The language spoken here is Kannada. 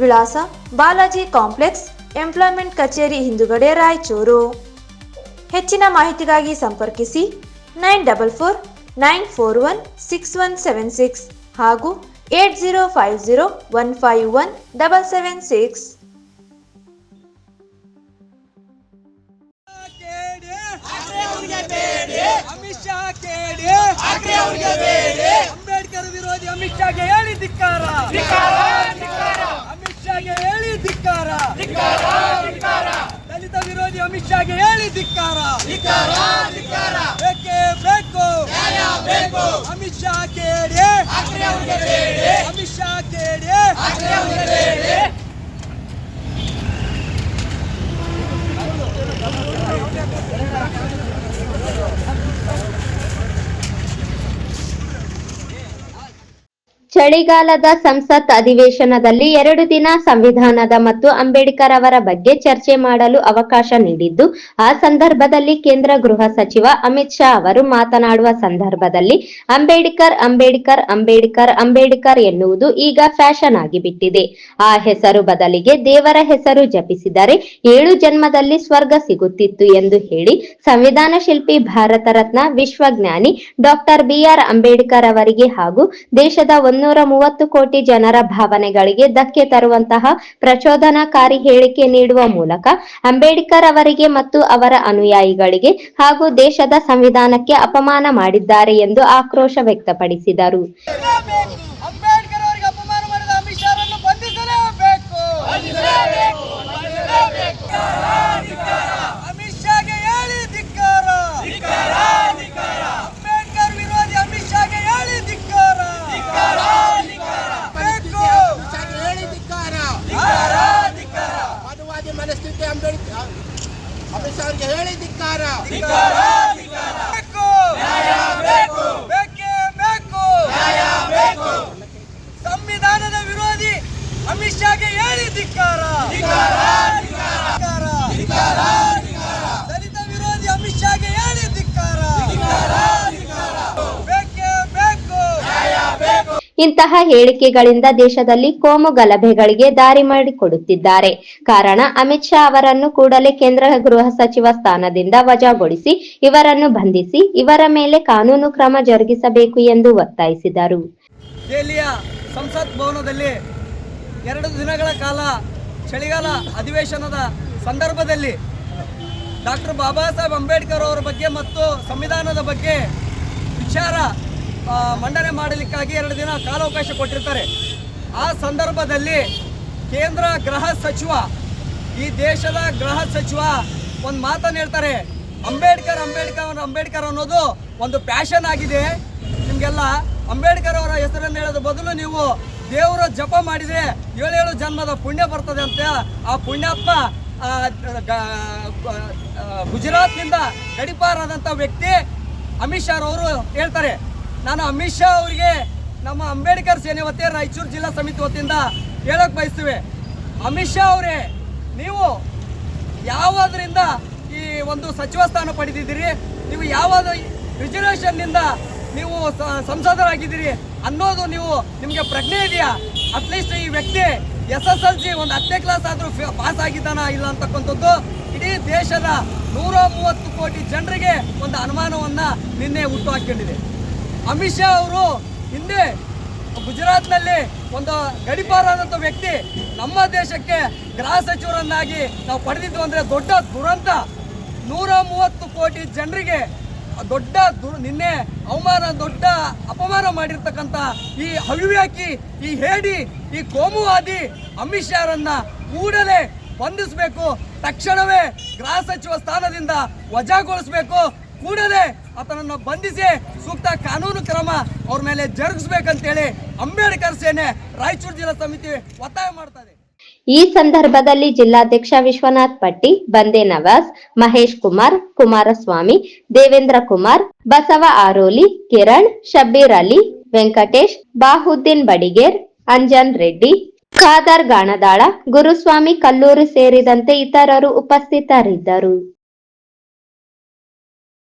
ವಿಳಾಸ ಬಾಲಾಜಿ ಕಾಂಪ್ಲೆಕ್ಸ್, ಎಂಪ್ಲಾಯ್ಮೆಂಟ್ ಕಚೇರಿ ಹಿಂದುಗಡೆ ರಾಯಚೂರು. ಹೆಚ್ಚಿನ ಮಾಹಿತಿಗಾಗಿ ಸಂಪರ್ಕಿಸಿ nine double four, nine four one, six one seven six ಹಾಗೂ eight zero five zero one five one double seven six. Amit Shah ಕೇಳಿ. ಅಂಬೇಡ್ಕರ್ ವಿರೋಧಿ ಅಮಿತ್ ಶಾಗೆ ಹೇಳಿ ಧಿಕ್ಕಾರ ಅಮಿತ್ ಶಾಗೆ ಹೇಳಿ ಧಿಕ್ಕಾರ ದಲಿತ ವಿರೋಧಿ ಹೇಳಿ ಧಿಕ್ಕಾರ. ಹೇಳಿ ಧಿಕ್ಕಾರ. ಬೇಕೇ ಬೇಕು. ಅಮಿತ್ ಶಾ ಕೇಳಿ. ಅಮಿತ್ ಶಾ ಕೇಳಿ. ಚಳಿಗಾಲದ ಸಂಸತ್ ಅಧಿವೇಶನದಲ್ಲಿ ಎರಡು ದಿನ ಸಂವಿಧಾನದ ಮತ್ತು ಅಂಬೇಡ್ಕರ್ ಅವರ ಬಗ್ಗೆ ಚರ್ಚೆ ಮಾಡಲು ಅವಕಾಶ ನೀಡಿದ್ದು, ಆ ಸಂದರ್ಭದಲ್ಲಿ ಕೇಂದ್ರ ಗೃಹ ಸಚಿವ ಅಮಿತ್ ಶಾ ಅವರು ಮಾತನಾಡುವ ಸಂದರ್ಭದಲ್ಲಿ ಅಂಬೇಡ್ಕರ್ ಅಂಬೇಡ್ಕರ್ ಅಂಬೇಡ್ಕರ್ ಅಂಬೇಡ್ಕರ್ ಎನ್ನುವುದು ಈಗ ಫ್ಯಾಷನ್ ಆಗಿಬಿಟ್ಟಿದೆ ಆ ಹೆಸರು ಬದಲಿಗೆ ದೇವರ ಹೆಸರು ಜಪಿಸಿದರೆ ಏಳು ಜನ್ಮದಲ್ಲಿ ಸ್ವರ್ಗ ಸಿಗುತ್ತಿತ್ತು ಎಂದು ಹೇಳಿ ಸಂವಿಧಾನ ಶಿಲ್ಪಿ ಭಾರತ ರತ್ನ ವಿಶ್ವಜ್ಞಾನಿ ಡಾಕ್ಟರ್ ಬಿಆರ್ ಅಂಬೇಡ್ಕರ್ ಅವರಿಗೆ ಹಾಗೂ ದೇಶದ ಒಂದೂರ ಮೂವತ್ತು ಕೋಟಿ ಜನರ ಭಾವನೆಗಳಿಗೆ ಧಕ್ಕೆ ತರುವಂತಹ ಪ್ರಚೋದನಾಕಾರಿ ಹೇಳಿಕೆ ನೀಡುವ ಮೂಲಕ ಅಂಬೇಡ್ಕರ್ ಅವರಿಗೆ ಮತ್ತು ಅವರ ಅನುಯಾಯಿಗಳಿಗೆ ಹಾಗೂ ದೇಶದ ಸಂವಿಧಾನಕ್ಕೆ ಅಪಮಾನ ಮಾಡಿದ್ದಾರೆ ಎಂದು ಆಕ್ರೋಶ ವ್ಯಕ್ತಪಡಿಸಿದರು ಅಂಬೇಡ್ಕರ್ ಅವರಿಗೆ ಅಪಮಾನ ಮಾಡಿದ ಅಮಿತ್ ಶಾ ಅವರನ್ನು ಬಂಧಿಸಲೇಬೇಕು ಅಮಿತ್ ಶಾಗೆ ಹೇಳಿ ಧಿಕ್ಕಾರ ಅಂಬೇಡ್ಕರ್ ವಿರೋಧಿ ಅಮಿತ್ ಶಾಗೆ ಹೇಳಿ ಧಿಕ್ಕಾರ ಬೇಕು ಹೇಳಿದಿಕ್ಕಾರ ಮನುವಾದಿ ಮನಸ್ಥಿತಿ ಅಂಬೇಡ್ಕರ್ ಅಮಿತ್ ಶಾ ಅವರಿಗೆ ಹೇಳಿದಿಕ್ಕಾರ ಬೇಕು ಇಂತಹ ಹೇಳಿಕೆಗಳಿಂದ ದೇಶದಲ್ಲಿ ಕೋಮು ಗಲಭೆಗಳಿಗೆ ದಾರಿ ಮಾಡಿಕೊಡುತ್ತಿದ್ದಾರೆ. ಕಾರಣ, ಅಮಿತ್ ಶಾ ಅವರನ್ನು ಕೂಡಲೇ ಕೇಂದ್ರ ಗೃಹ ಸಚಿವ ಸ್ಥಾನದಿಂದ ವಜಾಗೊಳಿಸಿ ಇವರನ್ನು ಬಂಧಿಸಿ ಇವರ ಮೇಲೆ ಕಾನೂನು ಕ್ರಮ ಜರುಗಿಸಬೇಕು ಎಂದು ಒತ್ತಾಯಿಸಿದರು. ಸಂಸತ್ ಭವನದಲ್ಲಿ ಎರಡು ದಿನಗಳ ಕಾಲ ಚಳಿಗಾಲ ಅಧಿವೇಶನದ ಸಂದರ್ಭದಲ್ಲಿ ಡಾಕ್ಟರ್ ಬಾಬಾ ಸಾಹೇಬ್ ಅಂಬೇಡ್ಕರ್ ಅವರ ಬಗ್ಗೆ ಮತ್ತು ಸಂವಿಧಾನದ ಬಗ್ಗೆ ವಿಚಾರ ಮಂಡನೆ ಮಾಡಲಿಕ್ಕಾಗಿ ಎರಡು ದಿನ ಕಾಲಾವಕಾಶ ಕೊಟ್ಟಿರ್ತಾರೆ. ಆ ಸಂದರ್ಭದಲ್ಲಿ ಕೇಂದ್ರ ಗೃಹ ಸಚಿವ, ಈ ದೇಶದ ಗೃಹ ಸಚಿವ ಒಂದು ಮಾತನ್ನು ಹೇಳ್ತಾರೆ. ಅಂಬೇಡ್ಕರ್ ಅಂಬೇಡ್ಕರ್ ಅಂಬೇಡ್ಕರ್ ಅನ್ನೋದು ಒಂದು ಪ್ಯಾಷನ್ ಆಗಿದೆ. ನಿಮಗೆಲ್ಲ ಅಂಬೇಡ್ಕರ್ ಅವರ ಹೆಸರನ್ನು ಹೇಳೋದ್ರ ಬದಲು ನೀವು ದೇವರ ಜಪ ಮಾಡಿದರೆ ಏಳೇಳು ಜನ್ಮದ ಪುಣ್ಯ ಬರ್ತದೆ ಅಂತ ಆ ಪುಣ್ಯಾತ್ಮ ಗುಜರಾತ್ನಿಂದ ಗಡಿಪಾರಾದಂಥ ವ್ಯಕ್ತಿ ಅಮಿತ್ ಶಾ ಅವರು ಹೇಳ್ತಾರೆ. ನಾನು ಅಮಿತ್ ಶಾ ಅವರಿಗೆ ನಮ್ಮ ಅಂಬೇಡ್ಕರ್ ಸೇನೆ ವತಿಯ ರಾಯಚೂರು ಜಿಲ್ಲಾ ಸಮಿತಿ ವತಿಯಿಂದ ಹೇಳೋಕೆ ಬಯಸ್ತೀವಿ. ಅಮಿತ್ ಶಾ ಅವರೇ, ನೀವು ಯಾವುದರಿಂದ ಈ ಒಂದು ಸಚಿವ ಸ್ಥಾನ ಪಡೆದಿದ್ದೀರಿ? ನೀವು ಯಾವ ರಿಸರ್ವೇಷನ್ನಿಂದ ನೀವು ಸಂಸದರಾಗಿದ್ದೀರಿ ಅನ್ನೋದು ನೀವು ನಿಮಗೆ ಪ್ರಜ್ಞೆ ಇದೆಯಾ? ಅಟ್ಲೀಸ್ಟ್ ಈ ವ್ಯಕ್ತಿ ಎಸ್ ಎಸ್ ಎಲ್ ಸಿ ಒಂದು ಹತ್ತನೇ ಕ್ಲಾಸ್ ಆದರೂ ಪಾಸ್ ಆಗಿದ್ದಾನ ಇಲ್ಲ ಅಂತಕ್ಕಂಥದ್ದು ಇಡೀ ದೇಶದ ನೂರ ಮೂವತ್ತು ಕೋಟಿ ಜನರಿಗೆ ಒಂದು ಅನುಮಾನವನ್ನ ನಿನ್ನೆ ಹುಟ್ಟು ಹಾಕೊಂಡಿದೆ. ಅಮಿತ್ ಶಾ ಅವರು ಹಿಂದೆ ಗುಜರಾತ್ನಲ್ಲಿ ಒಂದು ಗಡಿಪಾರಾದಂಥ ವ್ಯಕ್ತಿ ನಮ್ಮ ದೇಶಕ್ಕೆ ಗೃಹ ಸಚಿವರನ್ನಾಗಿ ನಾವು ಪಡೆದಿದ್ದು ಅಂದರೆ ದೊಡ್ಡ ದುರಂತ. ನೂರ ಮೂವತ್ತು ಕೋಟಿ ಜನರಿಗೆ ದೊಡ್ಡ ದುರ್ ನಿನ್ನೆ ಅವಮಾನ, ದೊಡ್ಡ ಅಪಮಾನ ಮಾಡಿರ್ತಕ್ಕಂಥ ಈ ಹವ್ಯಾಕಿ, ಈ ಹೇಡಿ, ಈ ಕೋಮುವಾದಿ ಅಮಿತ್ ಶಾರನ್ನ ಕೂಡಲೇ ಬಂಧಿಸಬೇಕು, ತಕ್ಷಣವೇ ಗೃಹ ಸಚಿವ ಸ್ಥಾನದಿಂದ ವಜಾಗೊಳಿಸಬೇಕು ಕೂಡಲೇ ಆತನನ್ನು ಬಂಧಿಸಿ ಸೂಕ್ತ ಕಾನೂನು ಕ್ರಮ ಅವ್ರ ಮೇಲೆ ಜರುಗಿಸ್ಬೇಕಂತೇಳಿ ಅಂಬೇಡ್ಕರ್ ಸೇನೆ ರಾಯಚೂರು ಜಿಲ್ಲಾ ಸಮಿತಿ ಒತ್ತಾಯ ಮಾಡ್ತಾ ಈ ಸಂದರ್ಭದಲ್ಲಿ ಜಿಲ್ಲಾಧ್ಯಕ್ಷ ವಿಶ್ವನಾಥ್ ಪಟ್ಟಿ, ಬಂದೆ ನವಾಜ್, ಮಹೇಶ್ ಕುಮಾರ್, ಕುಮಾರಸ್ವಾಮಿ, ದೇವೇಂದ್ರ ಕುಮಾರ್, ಬಸವ ಆರೋಲಿ, ಕಿರಣ್, ಶಬ್ಬೀರ್ ಅಲಿ, ವೆಂಕಟೇಶ್, ಬಾಹುದ್ದೀನ್ ಬಡಿಗೇರ್, ಅಂಜನ್ ರೆಡ್ಡಿ, ಖಾದರ್ ಗಾಣದಾಳ, ಗುರುಸ್ವಾಮಿ ಕಲ್ಲೂರು ಸೇರಿದಂತೆ ಇತರರು ಉಪಸ್ಥಿತರಿದ್ದರು.